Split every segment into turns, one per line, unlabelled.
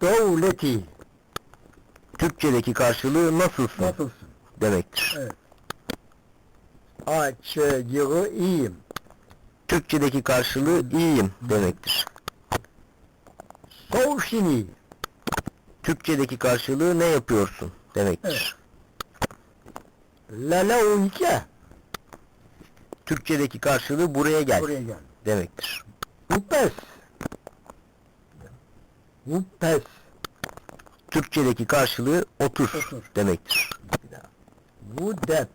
Devleti.
Türkçedeki karşılığı nasılsın
Nasılsın?
demektir.
Evet. Açıcığı iyiyim.
Türkçedeki karşılığı iyiyim demektir.
Soğuşini.
Türkçedeki karşılığı ne yapıyorsun demektir.
Lala uyke.
Türkçedeki karşılığı buraya gel
Buraya gel.
demektir.
Upes. Upes.
Türkçedeki karşılığı otur,
Otur.
demektir.
Vudet.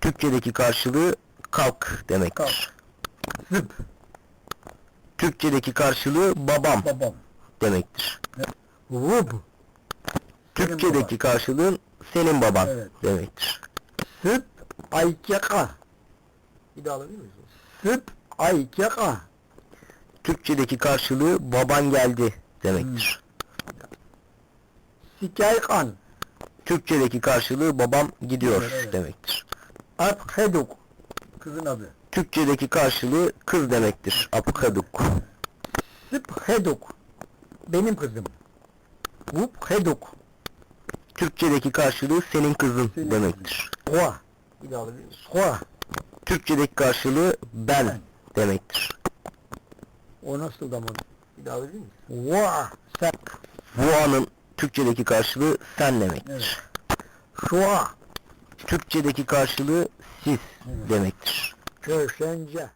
Türkçedeki karşılığı kalk demektir.
Zıp.
Türkçedeki karşılığı babam
Babam.
demektir.
Vub.
Türkçedeki karşılığın senin baban
Evet.
demektir.
Sıp. Ayçaka.
Bir daha alabilir miyiz?
Sıp. Ayçaka.
Türkçedeki karşılığı baban geldi demektir.
Sikaykan.
Türkçedeki karşılığı babam gidiyor
Evet, evet.
demektir.
Abheduk. Kızın adı.
Türkçedeki karşılığı kız demektir. Apukaduk.
Sıpheduk. Benim kızım. Vupheduk.
Türkçedeki karşılığı senin kızın
Senin
demektir. Bir daha miyiz?
Soğa.
Türkçedeki karşılığı ben
Ben.
demektir.
O nasıl zaman?
Bir daha alabilir miyiz?
Va. Sen.
Vua'nın Türkçedeki karşılığı sen demektir.
Şua.
Türkçedeki karşılığı siz
Evet.
demektir.
Köşence.